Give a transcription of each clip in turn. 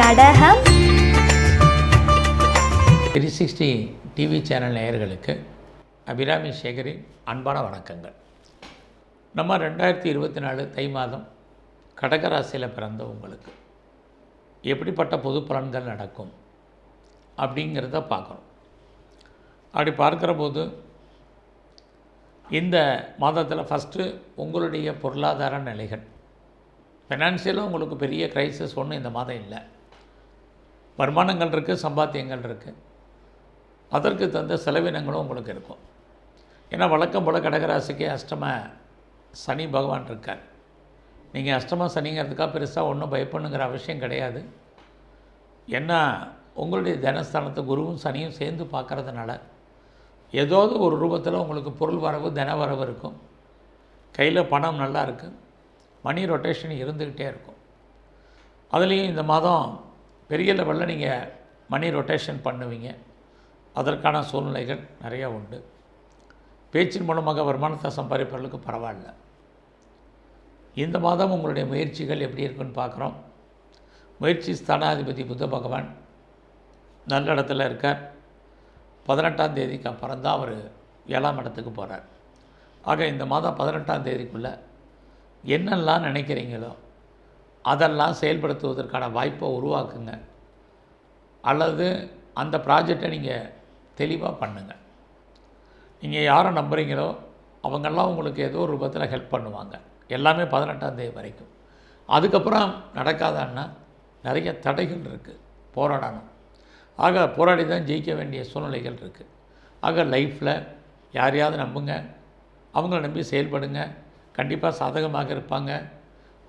கடகம். Three sixty TV channel நேயர்களுக்கு அபிராமி சேகரின் அன்பான வணக்கங்கள். நம்ம ரெண்டாயிரத்தி இருபத்தி நாலு தை மாதம் கடகராசியில் பிறந்த உங்களுக்கு எப்படிப்பட்ட பொது பலன்கள் நடக்கும் அப்படிங்கிறத பார்க்குறோம் அப்படி பார்க்குற போது இந்த மாதத்தில் ஃபஸ்ட்டு உங்களுடைய பொருளாதார நிலைகள். ஃபினான்ஷியலாக உங்களுக்கு பெரிய க்ரைசிஸ் ஒன்றும் இந்த மாதம் இல்லை. வருமானங்கள் இருக்குது சம்பாத்தியங்கள் இருக்குது அதற்கு தகுந்த செலவினங்களும் உங்களுக்கு இருக்கும். ஏன்னா வழக்கம் போல் கடகராசிக்கு அஷ்டம சனி பகவான் இருக்கார். நீங்கள் அஷ்டம சனிங்கிறதுக்காக பெருசாக ஒன்றும் பயப்படணுங்கிற அவசியம் கிடையாது. ஏன்னா உங்களுடைய தனஸ்தானத்தை குருவும் சனியும் சேர்ந்து பார்க்கறதுனால ஏதாவது ஒரு ரூபத்தில் உங்களுக்கு பொருள் வரவு தன வரவு இருக்கும். கையில் பணம் நல்லா இருக்குது மணி ரொட்டேஷன் இருந்துக்கிட்டே இருக்கும். அதுலேயும் இந்த மாதம் பெரிய லெவலில் நீங்கள் மணி ரொட்டேஷன் பண்ணுவீங்க. அதற்கான சூழ்நிலைகள் நிறையா உண்டு. பேச்சின் மூலமாக வருமானத்தை சம்பாதிப்பவர்களுக்கு பரவாயில்ல. இந்த மாதம் உங்களுடைய முயற்சிகள் எப்படி இருக்குன்னு பார்க்குறோம். முயற்சி ஸ்தானாதிபதி புத்த பகவான் நல்ல இடத்துல இருக்கார். பதினெட்டாம் தேதிக்கு அப்புறம் தான் அவர் ஏழாம் இடத்துக்கு போகிறார் ஆக இந்த மாதம் பதினெட்டாம் தேதிக்குள்ளே என்னெல்லாம் நினைக்கிறீங்களோ அதெல்லாம் செயல்படுத்துவதற்கான வாய்ப்பை உருவாக்குங்க. அல்லது அந்த ப்ராஜெக்டை நீங்கள் தெளிவாக பண்ணுங்கள் நீங்கள் யாரை நம்புகிறீங்களோ அவங்கெல்லாம் உங்களுக்கு ஏதோ ஒரு ரூபத்தில் ஹெல்ப் பண்ணுவாங்க. எல்லாமே பதினெட்டாந்தேதி வரைக்கும். அதுக்கப்புறம் நடக்காதான்னா நிறைய தடைகள் இருக்குது போராடணும். ஆக போராடி தான் ஜெயிக்க வேண்டிய சூழ்நிலைகள் இருக்குது ஆக லைஃப்பில் யாரையாவது நம்புங்க. அவங்கள நம்பி செயல்படுங்க. கண்டிப்பாக சாதகமாக இருப்பாங்க.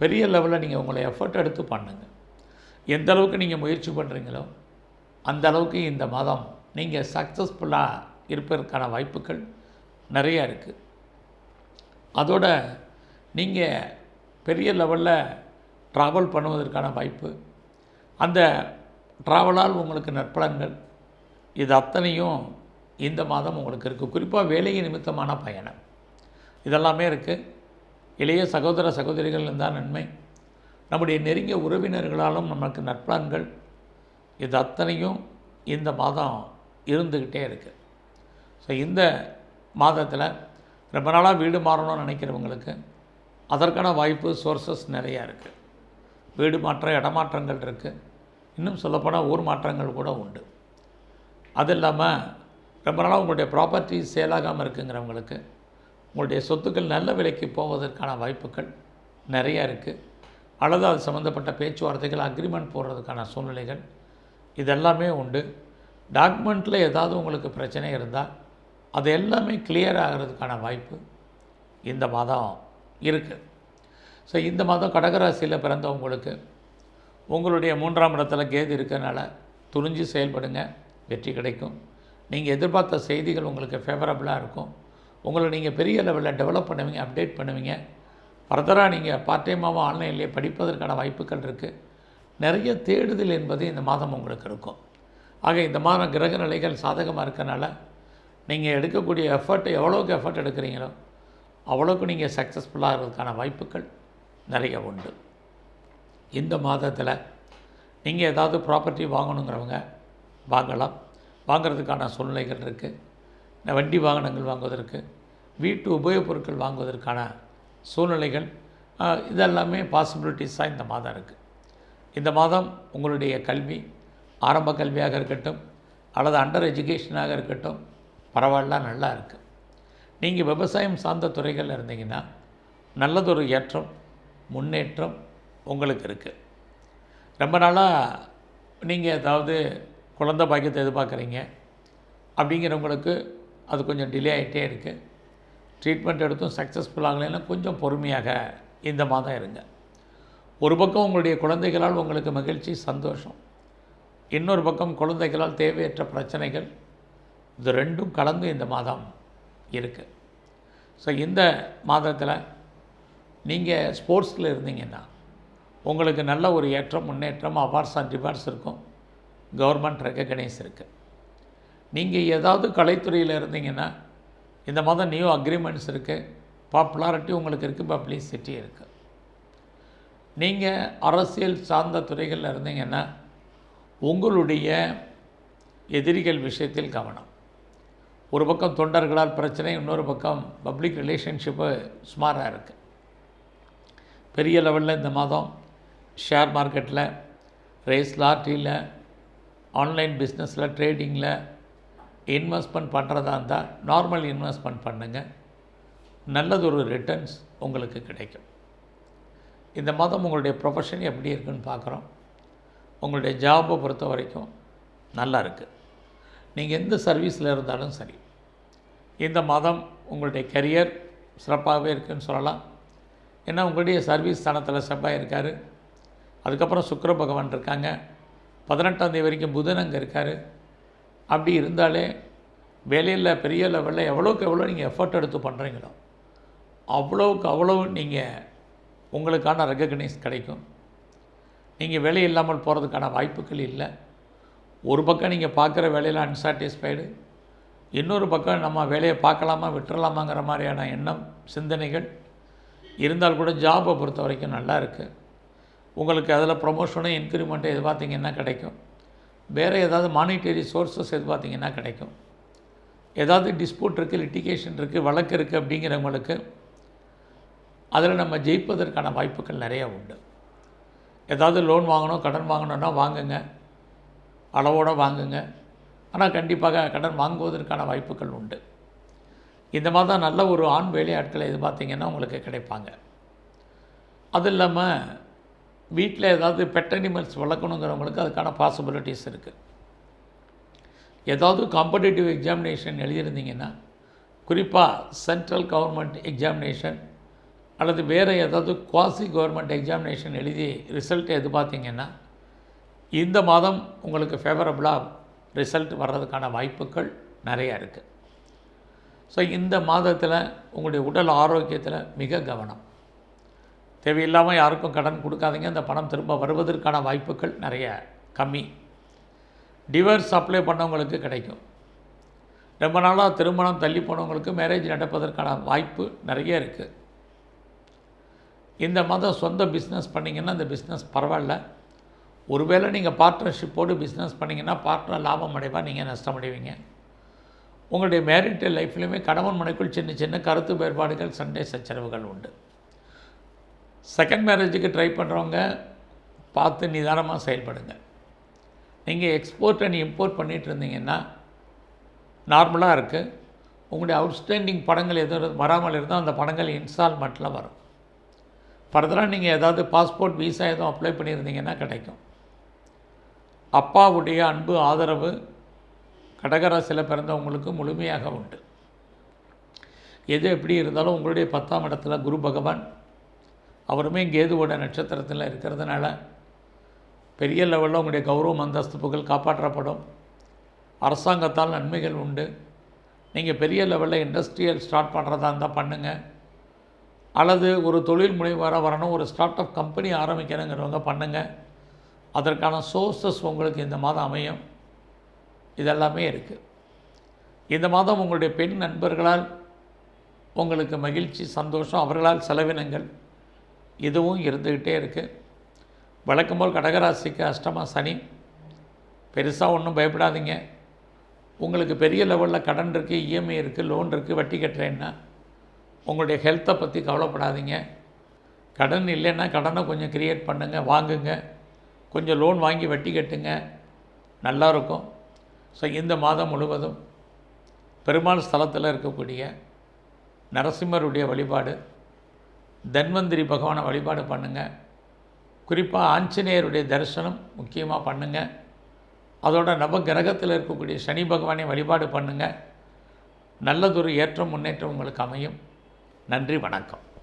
பெரிய லெவலில் நீங்கள் உங்களை எஃபர்ட் எடுத்து பண்ணுங்கள் எந்த அளவுக்கு நீங்கள் முயற்சி பண்ணுறீங்களோ அந்த அளவுக்கு இந்த மாதம் நீங்கள் சக்ஸஸ்ஃபுல்லாக இருப்பதற்கான வாய்ப்புகள் நிறையா இருக்குது அதோட நீங்கள் பெரிய லெவலில் ட்ராவல் பண்ணுவதற்கான வாய்ப்பு அந்த ட்ராவலால் உங்களுக்கு நற்பலன்கள் இது அத்தனையும் இந்த மாதம் உங்களுக்கு இருக்குது குறிப்பாக வேலை நிமித்தமான பயணம். இதெல்லாமே இருக்குது இளைய சகோதர சகோதரிகள் தான் நன்மை. நம்முடைய நெருங்கிய உறவினர்களாலும் நமக்கு நற்பலன்கள் இது அத்தனையும் இந்த மாதம் இருந்துக்கிட்டே இருக்குது ஸோ இந்த மாதத்தில் ரொம்ப நாளாக வீடு மாறணும்னு நினைக்கிறவங்களுக்கு அதற்கான வாய்ப்பு சோர்சஸ் நிறையா இருக்குது வீடு மாற்றம் இடமாற்றங்கள் இருக்குது இன்னும் சொல்லப்போனால் ஊர் மாற்றங்கள் கூட உண்டு. அது இல்லாமல் ரொம்ப நாளாக உங்களுடைய ப்ராப்பர்ட்டி சேலாகாமல் இருக்குங்கிறவங்களுக்கு உங்களுடைய சொத்துக்கள் நல்ல விலைக்கு போவதற்கான வாய்ப்புகள் நிறையா இருக்குது அல்லது அது சம்மந்தப்பட்ட பேச்சுவார்த்தைகள் அக்ரிமெண்ட் போடுறதுக்கான சூழ்நிலைகள் இதெல்லாமே உண்டு. டாக்குமெண்ட்டில் ஏதாவது உங்களுக்கு பிரச்சனை இருந்தால் அது எல்லாமே கிளியர் ஆகிறதுக்கான வாய்ப்பு இந்த மாதம் இருக்குது ஸோ இந்த மாதம் கடகராசியில் பிறந்தவங்களுக்கு உங்களுடைய மூன்றாம் இடத்துல கேது இருக்கிறனால துணிஞ்சு செயல்படுங்க. வெற்றி கிடைக்கும். நீங்கள் எதிர்பார்த்த செய்திகள் உங்களுக்கு ஃபேவரபுளாக இருக்கும். உங்களை நீங்கள் பெரிய லெவலில் டெவலப் பண்ணுவீங்க அப்டேட் பண்ணுவீங்க. ஃபர்தராக நீங்கள் பார்ட் டைமாகவும் ஆன்லைன்லேயே படிப்பதற்கான வாய்ப்புகள் இருக்குது நிறைய தேடுதல் என்பது இந்த மாதம் உங்களுக்கு இருக்கும். ஆக இந்த மாதம் கிரக நிலைகள் சாதகமாக இருக்கனால நீங்கள் எடுக்கக்கூடிய எஃபர்ட் எவ்வளோக்கு எஃபர்ட் எடுக்கிறீங்களோ அவ்வளோக்கு நீங்கள் சக்ஸஸ்ஃபுல்லாக இருக்கிறதுக்கான வாய்ப்புகள் நிறைய உண்டு. இந்த மாதத்தில் நீங்கள் ஏதாவது ப்ராப்பர்ட்டி வாங்கணுங்கிறவங்க வாங்கலாம். வாங்கிறதுக்கான சூழ்நிலைகள் இருக்குது வண்டி வாகனங்கள் வாங்குவதற்கு வீட்டு உபயோகப் பொருட்கள் வாங்குவதற்கான சூழ்நிலைகள் இதெல்லாமே பாசிபிலிட்டிஸாக இந்த மாதம் இருக்குது இந்த மாதம் உங்களுடைய கல்வி ஆரம்ப கல்வியாக இருக்கட்டும் அல்லது அண்டர் எஜுகேஷனாக இருக்கட்டும் பரவாயில்ல நல்லா இருக்குது நீங்கள் விவசாயம் சார்ந்த துறைகளில் இருந்தீங்கன்னா நல்லதொரு ஏற்றம் முன்னேற்றம் உங்களுக்கு இருக்குது ரொம்ப நாளாக நீங்கள் ஏதாவது குழந்தை பாக்கியத்தை எதிர்பார்க்குறீங்க அப்படிங்கிறவங்களுக்கு அது கொஞ்சம் டிலே ஆகிட்டே இருக்குது ட்ரீட்மெண்ட் எடுத்தும் சக்ஸஸ்ஃபுல் ஆகலைன்னா கொஞ்சம் பொறுமையாக இந்த மாதம் இருங்க. ஒரு பக்கம் உங்களுடைய குழந்தைகளால் உங்களுக்கு மகிழ்ச்சி சந்தோஷம். இன்னொரு பக்கம் குழந்தைகளால் தேவையற்ற பிரச்சனைகள். இது ரெண்டும் கலந்து இந்த மாதம் இருக்குது ஸோ இந்த மாதத்தில் நீங்கள் ஸ்போர்ட்ஸில் இருந்தீங்கன்னா உங்களுக்கு நல்ல ஒரு ஏற்றம் முன்னேற்றம் அவார்ட்ஸ் அண்ட் ரிவார்ட்ஸ் இருக்கும். கவர்மெண்ட் ரெக்கக்னைஸ் இருக்குது நீங்கள் ஏதாவது கலைத்துறையில் இருந்தீங்கன்னா இந்த மாதம் நியூ அக்ரிமெண்ட்ஸ் இருக்குது பாப்புலாரிட்டி உங்களுக்கு இருக்குது பப்ளிசிட்டி இருக்குது நீங்கள் அரசியல் சார்ந்த துறைகளில் இருந்தீங்கன்னா உங்களுடைய எதிரிகள் விஷயத்தில் கவனம். ஒரு பக்கம் தொண்டர்களால் பிரச்சனை இன்னொரு பக்கம் பப்ளிக் ரிலேஷன்ஷிப்பு சுமாராக இருக்குது பெரிய லெவலில் இந்த மாதம் ஷேர் மார்க்கெட்டில் ரேஸ் லாட்ரியில் ஆன்லைன் பிஸ்னஸில் ட்ரேடிங்கில் இன்வெஸ்ட்மெண்ட் பண்ணுறதா இருந்தால் நார்மல் இன்வெஸ்ட்மெண்ட் பண்ணுங்கள் நல்லதொரு ரிட்டர்ன்ஸ் உங்களுக்கு கிடைக்கும். இந்த மாதம் உங்களுடைய ப்ரொஃபஷன் எப்படி இருக்குன்னு பார்க்குறோம். உங்களுடைய ஜாபை பொறுத்த வரைக்கும் நல்லா இருக்குது நீங்கள் எந்த சர்வீஸில் இருந்தாலும் சரி. இந்த மாதம் உங்களுடைய கரியர் சிறப்பாகவே இருக்குன்னு சொல்லலாம். ஏன்னா உங்களுடைய சர்வீஸ் ஸ்தானத்தில் செவ்வாய் இருக்கார். அதுக்கப்புறம் சுக்கர பகவான் இருக்காங்க. பதினெட்டாம் தேதி வரைக்கும் புதன் அங்கே இருக்கார். அப்படி இருந்தாலே வேலையில் பெரிய லெவலில் எவ்வளோக்கு எவ்வளோ நீங்கள் எஃபர்ட் எடுத்து பண்ணுறீங்களோ அவ்வளோவுக்கு அவ்வளோ நீங்கள் உங்களுக்கான ரெக்கக்னைஸ் கிடைக்கும். நீங்கள் வேலை இல்லாமல் போகிறதுக்கான வாய்ப்புகள் இல்லை. ஒரு பக்கம் நீங்கள் பார்க்குற வேலையில் அன்சாட்டிஸ்ஃபைடு இன்னொரு பக்கம் நம்ம வேலையை பார்க்கலாமா விட்டுறலாமாங்கிற மாதிரியான எண்ணம் சிந்தனைகள் இருந்தால் கூட ஜாபை பொறுத்த வரைக்கும் நல்லா இருக்குது உங்களுக்கு அதில் ப்ரொமோஷனும் இன்க்ரிமெண்ட்டும் எதிர்பார்த்தீங்கன்னா கிடைக்கும். வேறு ஏதாவது மானிட்டரி சோர்ஸஸ் எது பார்த்திங்கன்னா கிடைக்கும். ஏதாவது டிஸ்பியூட் இருக்குது லிட்டிகேஷன் இருக்குது வழக்கு இருக்குது அப்படிங்கிறவங்களுக்கு அதில் நம்ம ஜெயிப்பதற்கான வாய்ப்புகள் நிறையா உண்டு. ஏதாவது லோன் வாங்கணும் கடன் வாங்கணுன்னா வாங்குங்க. அளவோடு வாங்குங்க. ஆனால் கண்டிப்பாக கடன் வாங்குவதற்கான வாய்ப்புகள் உண்டு. இந்த மாதிரி தான் நல்ல ஒரு ஆண் வேலையாட்களை எதிர்பார்த்தீங்கன்னா உங்களுக்கு கிடைப்பாங்க. அது இல்லாமல் வீட்டில் ஏதாவது பெட் அனிமல்ஸ் வளர்க்கணுங்கிறவங்களுக்கு அதுக்கான பாசிபிலிட்டிஸ் இருக்குது ஏதாவது காம்படிட்டிவ் எக்ஸாமினேஷன் எழுதியிருந்தீங்கன்னா குறிப்பாக சென்ட்ரல் கவர்மெண்ட் எக்ஸாமினேஷன் அல்லது வேறு ஏதாவது குவாசி கவர்மெண்ட் எக்ஸாமினேஷன் எழுதி ரிசல்ட் எதிர்பார்த்தீங்கன்னா இந்த மாதம் உங்களுக்கு ஃபேவரபுளாக ரிசல்ட் வர்றதுக்கான வாய்ப்புகள் நிறையா இருக்குது ஸோ இந்த மாதத்தில் உங்களுடைய உடல் ஆரோக்கியத்தில் மிக கவனம். தேவையில்லாமல் யாருக்கும் கடன் கொடுக்காதீங்க. அந்த பணம் திரும்ப வருவதற்கான வாய்ப்புகள் நிறைய கம்மி. டிவர்ஸ் அப்ளை பண்ணவங்களுக்கு கிடைக்கும். ரொம்ப நாளாக திருமணம் தள்ளி போனவங்களுக்கு மேரேஜ் நடப்பதற்கான வாய்ப்பு நிறைய இருக்குது இந்த மாதம் சொந்த பிஸ்னஸ் பண்ணிங்கன்னா அந்த பிஸ்னஸ் பரவாயில்ல. ஒருவேளை நீங்கள் பார்ட்னர்ஷிப்போடு பிஸ்னஸ் பண்ணிங்கன்னா பார்ட்னர் லாபம் அடைவா நீங்கள் நஷ்டம் அடைவீங்க. உங்களுடைய மேரிட்டல் லைஃப்லையுமே கணவன் மனைக்குள் சின்ன சின்ன கருத்து வேறுபாடுகள் சண்டை சச்சரவுகள் உண்டு. செகண்ட் மேரேஜுக்கு ட்ரை பண்ணுறவங்க பார்த்து நிதானமாக செயல்படுங்க. நீங்கள் எக்ஸ்போர்ட் அண்ட் இம்போர்ட் பண்ணிகிட்டு இருந்தீங்கன்னா நார்மலாக இருக்குது உங்களுடைய அவுட்ஸ்டாண்டிங் படங்கள் எதுவும் வராமல் இருந்தால் அந்த படங்கள் இன்ஸ்டால்மெண்ட்டில் வரும். ஃபர்தராக நீங்கள் ஏதாவது பாஸ்போர்ட் வீசா எதுவும் அப்ளை பண்ணியிருந்தீங்கன்னா கிடைக்கும். அப்பாவுடைய அன்பு ஆதரவு கடகராசியில் பிறந்தவங்களுக்கு முழுமையாக உண்டு. எது எப்படி இருந்தாலும் உங்களுடைய பத்தாம் இடத்துல குரு பகவான் அவருமே கேதுவோட நட்சத்திரத்தில் இருக்கிறதுனால பெரிய லெவலில் உங்களுடைய கௌரவம் அந்தஸ்து புகழ் காப்பாற்றப்படும். அரசாங்கத்தால் நன்மைகள் உண்டு. நீங்கள் பெரிய லெவலில் இண்டஸ்ட்ரியல் ஸ்டார்ட் பண்ணுறதா இருந்தால் பண்ணுங்கள் அல்லது ஒரு தொழில் முனைவராக வரணும் ஒரு ஸ்டார்ட் அப் கம்பெனி ஆரம்பிக்கணுங்கிறவங்க பண்ணுங்கள் அதற்கான சோர்ஸஸ் உங்களுக்கு இந்த மாதம் அமையும். இதெல்லாமே இருக்குது இந்த மாதம் உங்களுடைய பெண் நண்பர்களால் உங்களுக்கு மகிழ்ச்சி சந்தோஷம் அவர்களால் செலவினங்கள். இதுவும் இருந்துக்கிட்டே இருக்குது வழக்கம் போல் கடகராசிக்கு அஷ்டமா சனி. பெருசாக ஒன்றும் பயப்படாதீங்க. உங்களுக்கு பெரிய லெவலில் கடன் இருக்குது இஎம்ஐ இருக்குது லோன் இருக்குது வட்டி கட்டுறேன்னா உங்களுடைய ஹெல்த்தை பற்றி கவலைப்படாதீங்க. கடன் இல்லைன்னா கடனை கொஞ்சம் க்ரியேட் பண்ணுங்கள் வாங்குங்க. கொஞ்சம் லோன் வாங்கி வட்டி கட்டுங்க. நல்லாயிருக்கும் ஸோ இந்த மாதம் முழுவதும் பெருமாள் ஸ்தலத்தில் இருக்கக்கூடிய நரசிம்மருடைய வழிபாடு தன்வந்திரி பகவானை வழிபாடு பண்ணுங்கள் குறிப்பாக ஆஞ்சநேயருடைய தரிசனம் முக்கியமாக பண்ணுங்கள் அதோட நவ கிரகத்தில் இருக்கக்கூடிய சனி பகவானை வழிபாடு பண்ணுங்கள் நல்லதொரு ஏற்றம் முன்னேற்றம் உங்களுக்கு அமையும். நன்றி வணக்கம்.